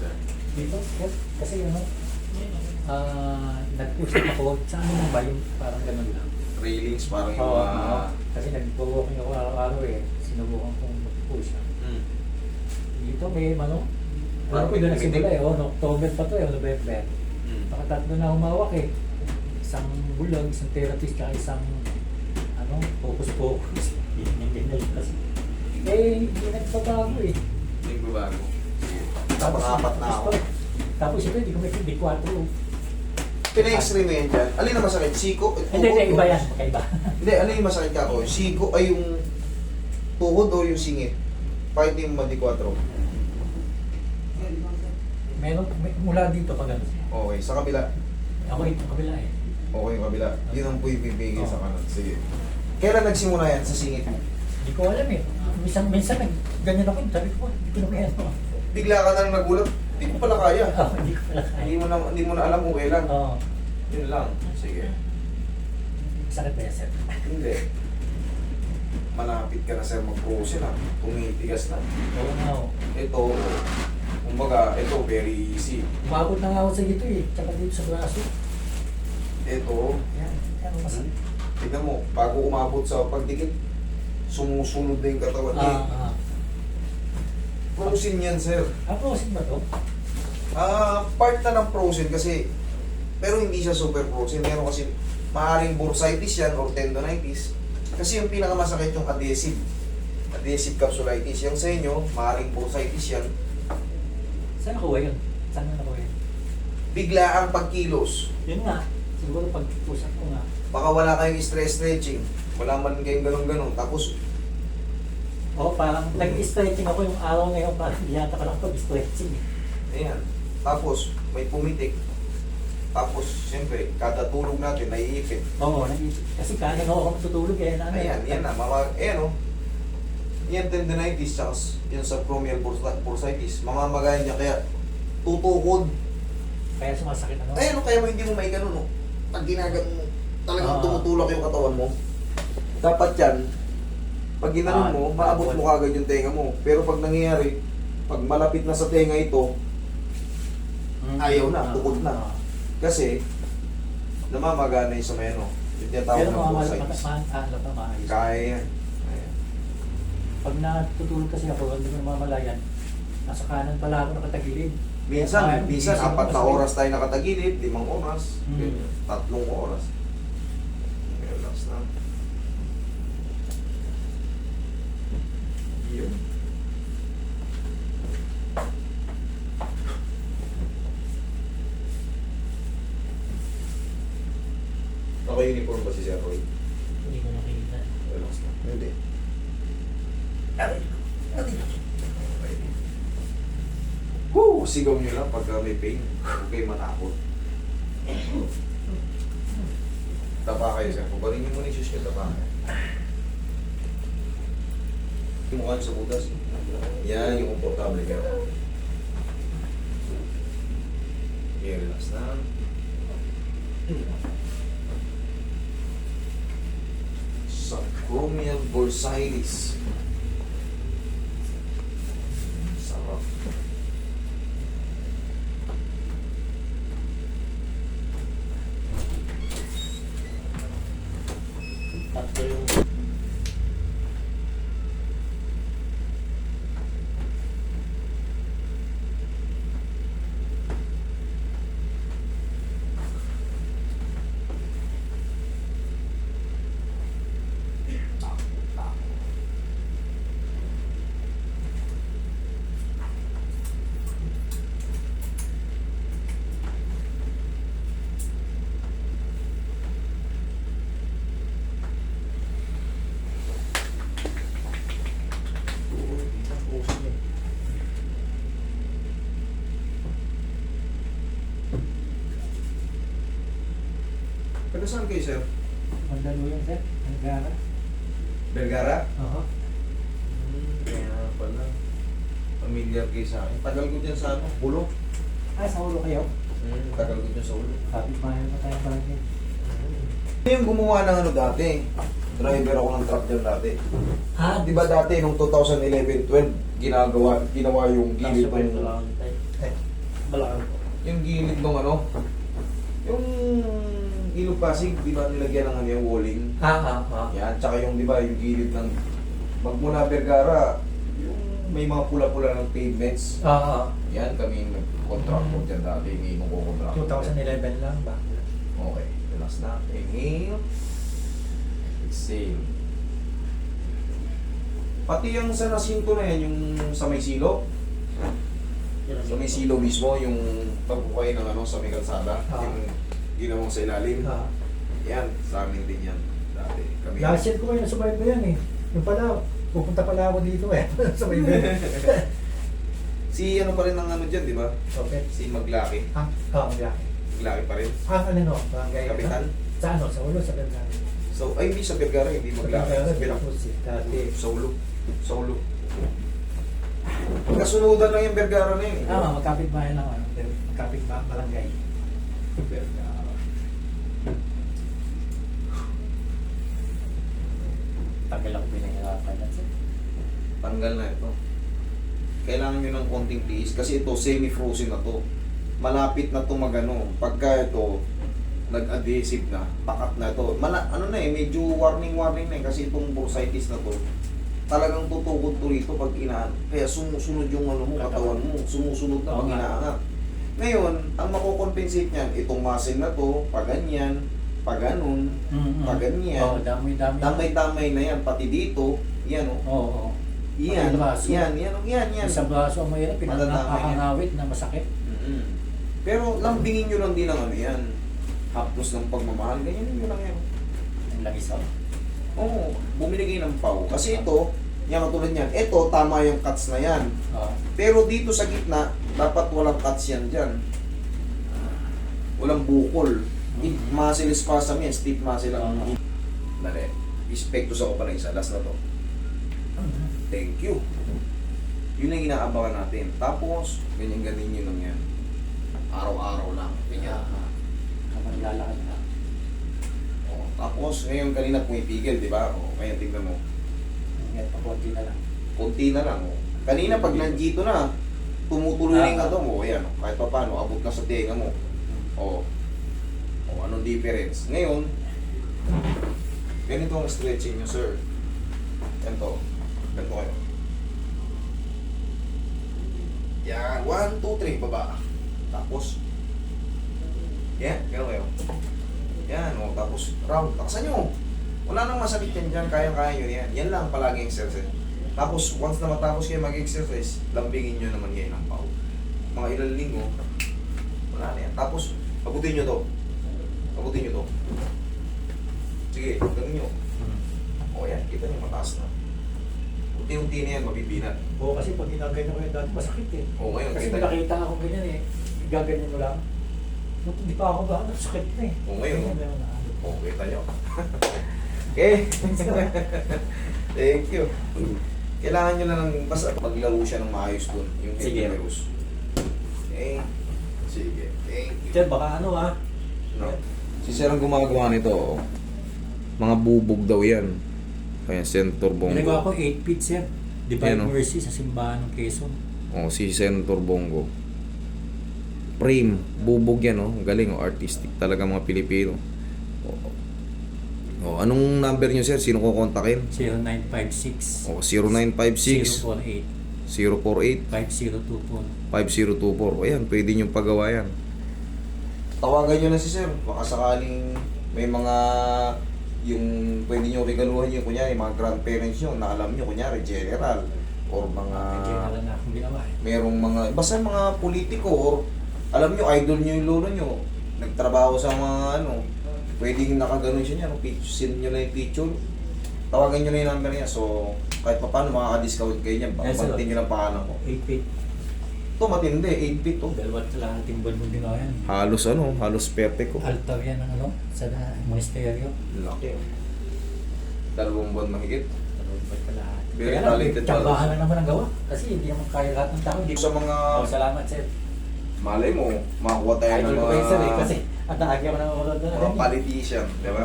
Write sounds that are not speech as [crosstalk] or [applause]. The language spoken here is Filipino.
sir? Dito, yes, kasi ano, ah, nag-push up ako. Sa ano ba yung parang ganun lang? Railings, parang yung Oo, oo. Kasi nag-walking ako araw-araw eh. Sinubukan kong mag-push. Hmm. Dito may ano, Parang ano ko doon nagsimula eh. Oh, no, October pa to eh, November. Hmm. Baka tatlo na humawak eh. Isang bulag, isang therapist, tsaka isang ano, focus-focus. Ganyan, [laughs] ganyan kasi. Eh, hindi nagbabago eh. Hindi ko bago. Sige. Tapos apat na ako. Tapos ito, hindi ko may hindi 4. Pina-x-ray mo yan dyan. Alin na masakit? Siko? Hindi, hindi, Tuhod iba yan. Magkaiba. [laughs] Hindi, alin yung masakit ka ko? Siko ay yung tuhod o yung singit? Bakit yung madi 4? Meron, may, mula dito pag ano. Okay, sa kabila. Ako ito, kabila eh. Okay, yung kabila. Yun ang pipipigil sa Oo. kanan. Sige. Kailan nagsimula yan sa singit mo? Hindi ko alam eh. Minsan, minsan nag, ganyan ako, sabi ko, hindi ko na kaya ano. Bigla ka na lang nagulat. Hindi ko pala kaya. [laughs] Oh, hindi ko pala kaya. Hindi mo na, hindi mo na alam kung kailan. Oo. Yun lang. Sige. sakit ba yan, sir? Hindi. Malapit ka na sir mag-frozen ah. Tumitigas na. Oo nga oh. Ito, kumbaga, ito very easy. Umabot na nga ako sa dito eh. Tsaka dito sa braso. Ito, Yan, yan masakit. tignan mo, bago umabot sa pagdikit, sumusunod na yung katawan. Ah, eh, ah. Frozen yan sir. Ah, frozen ba to? Ah, part na ng frozen kasi, pero hindi siya super frozen. Meron kasi, maaaring bursitis yan or tendonitis. Kasi yung pinakamasakit yung adhesive. Adhesive capsulitis. Yung sa inyo, maaaring bursitis yan. Saan nakuha yun? Saan na nakuha yun? Bigla ang pagkilos. Yun nga. Siguro pag push up ko nga. Baka wala kayong stress stretching. Wala man kayong ganun-ganun. Tapos, Oo, parang nag-stretching ako yung araw ngayon. Parang hindi yata ka lang pag-stretching. ayan. Tapos, may pumitik. Tapos, siyempre, kada tulog natin, naiipit. Oo, naisip. Kasi kanin ako ako matutulog eh. Na, Ayan, yan na. Mama, ayan o. Yan tendinitis, tsaka yung subchromial bursa- bursitis. Mamamagayan niya, kaya tutukod. Kaya sumasakit ano. Ayan o, kaya mo hindi mo may ganun o. Pag ginagan mo, talagang Ah. tumutulak yung katawan mo. Dapat yan, pag ginanon Ah, mo, maabot mo kagad yung tenga mo. Pero pag nangyayari, pag malapit na sa tenga ito, Mm. ayaw na, Ah, tukod na. ah. kasi namamagana yung sa meno. Yung tinatawag Pero ng mga bursitis. maano pa maayos. Kaya yan. Ayan. Pag natutulog kasi ako, hindi ko namamalayan. Nasa kanan pala ako nakatagilid. Minsan, Kaya, minsan, gising apat na oras tayo nakatagilid, limang oras, Hmm. ganyan, tatlong oras. Relax na. Yun. Naka-uniform ba si Sir Roy? Hindi ko nakikita. Relax na. Hindi. Aray. Aray. Woo! Sigaw nyo lang pagka may pain. Huwag kayo matakot. Tapa kayo, sir. Kubarin nyo muna yung shoes nyo, tapa kayo. Nyo sa butas. Yan, yung komportable kayo. Okay, relax na. Subchromial bursitis. saan kayo, sir? Mandaluyan, sir. Vergara. Vergara? Oo. Hmm, kaya pala. Familiar kayo sa akin. Tagal ko dyan sa ano, ulo. Ah, sa ulo kayo? Hmm, tagal ko dyan sa ulo. Kapit bahay pa tayo bagay. Hmm. Yung gumawa ng ano dati, driver ako ng truck dyan dati. Ha? Di ba dati, nung 2011-12, ginagawa, ginawa yung gilid ng... Balaan. Eh. Yung gilid ng ano, yung tayo. Pasig, di ba nilagyan ng ano yung walling? Ah, ah, ah. Yan, tsaka yung, di ba, yung gilid ng magmula Vergara, yung may mga pula-pula ng pavements. Ah, ah. Yan, kami yung nag-contractor dyan dati, ngayon ko contractor. 2011 lang ba? Okay, relax na. Inhale. Exhale. Pati yung sa nasinto na yan, yung sa may silo, sa may silo mismo, yung pagkukay ng ano, sa may kalsada, Ah. yung ginawang sa ilalim. Ah. Yan, sa amin din yan. Dati. Kami. Last year ko kayo nasubay ko yan eh. Yung pala, pupunta pala ako dito eh. [laughs] Sabay ko. [laughs] si ano pa rin ang ano dyan, di ba? Okay. Si Maglaki. Ah, ah, yeah. Maglaki pa rin. Ah, ano no? Barangay. Kapitan. Sa ano? Sa ulo, sa Belgrano. So, ay hindi sa Vergara, hindi Maglaki. Sa eh. Dati. Sa ulo. Sa ulo. Magkasunudan lang yung Vergara na yun. Ah, magkapit bahay lang ano. Magkapit ba barangay. Vergara. Tagal ako pinahirapan yan. sir. Tanggal na ito. Kailangan nyo ng konting tiis kasi ito semi-frozen na to. Malapit na to magano. Pagka ito nag-adhesive na, pakat na to. Mala, ano na eh, medyo warning-warning na eh kasi itong bursitis na to. Talagang tutukod to rito pag inaan. Kaya sumusunod yung ano mo, katawan mo. Sumusunod na pag nga. inaangat. Ngayon, ang makocompensate niyan, itong muscle na to, pag ganyan, pag ganun, Mm-hmm. pag ganyan, Oo, dami-dami. damay-damay na yan, pati dito, yan o. Oo, oo. Yan, Pati braso. yan, yan, yan, yan. Sa braso ang mahirap, yan. pinakakangawit na masakit. Mm. Pero lambingin nyo lang din ang ano yan. Haplos ng pagmamahal, ganyan nyo lang yan. Ang langis ako. Oo, bumili kayo ng pau. Kasi ito, yan katulad yan, ito, tama yung cuts na yan. Oo. Pero dito sa gitna, dapat walang cuts yan dyan. Walang bukol. It, muscle spasm yan, stiff muscle lang. Oo. Dali, ispektos ako pa ng isa, last na to. Thank you. Yun ang inaabangan natin. Tapos, ganyan-ganyan yun lang yan. Araw-araw lang. Ganyan. Ah, Habang lalakad na. O, tapos, ngayon kanina pumipigil, di ba? O, kaya tingnan mo. Ngayon pa konti na lang. Kunti na lang. O. Kanina, pag nandito na, tumutuloy na yung ano mo. Ayan, kahit pa paano, abot na sa tenga mo. O, o anong difference? Ngayon, ganito ang stretching nyo, sir. Ganito. Ganito kayo. Yan. One, two, three. Baba. Tapos. Yan. Ganun kayo. Yan. O, tapos round. Taksan nyo. Wala nang masakit yan dyan. Kayang-kaya nyo yan. Yan lang palagi exercise. Tapos, once na matapos kayo mag-exercise, lambingin nyo naman kayo ng pau. Mga ilang linggo, wala na yan. Tapos, pabutin nyo to. Pabutin nyo to. Sige, ganun nyo. O yan, kita nyo mataas na. Unti-unti na yan, mabibinat. Oo, kasi pag ginagayon ko yun dati, masakit eh. O ngayon, Kasi kita nyo. nakita ako ganyan eh. Gaganyan mo lang. Nung hindi pa ako ba, ano, sakit na eh. Oo, ngayon, Ganyan, oh. meron na. O, kita nyo. [laughs] okay. Thank you. Kailangan nyo na lang, basta maglaro siya ng maayos dun. Yung Sige. Okay. Sige. Thank you. Sir, baka ano ah. No. Si Sir ang gumagawa nito. oh. Mga bubog daw yan. Kaya Senator Bongo. Ginagawa ko 8 feet sir. Divine Yan, oh. Mercy sa simbahan ng Quezon. Oh, si Senator Bongo. Frame, bubog yan, oh. Galing, oh. Artistic talaga mga Pilipino. Oh. oh, anong number nyo, sir? Sino ko kontakin? 0956 Oh, 0956 048 048 5024. 5024. O yan, pwede nyo pagawa yan. Tawagan nyo na si sir. Baka sakaling may mga yung pwede nyo regaluhan nyo, kunyari, mga grandparents nyo na alam nyo, kunyari, general, or mga, lang eh. merong mga, basta mga politiko, or alam nyo, idol nyo yung lolo nyo, nagtrabaho sa mga ano, pwedeng nakaganon siya niya, no? Send nyo na yung picture, tawagan nyo na yung number niya, so kahit pa paano makaka-discount kayo niyan, Yes, sir. pagbantin nyo ng pangalan ko. 8 Ito matindi, 8 feet to. Dalawat yung buwan mo ginawa yan. Halos ano, halos perfect ko. Altar yan ng ano, sa na- monasteryo. Laki. Dalawang buwan mahigit. Dalawat ba ka lahat? Very Kaya lang, talented tsambahan lang naman ang gawa. Kasi hindi naman kaya lahat ng tao. Hindi Sa mga, Oh, salamat sir. malay mo, makakuha tayo ng Idol ko mga, kayo sir eh. Kasi at naagya mo na mga mga politician, di ba?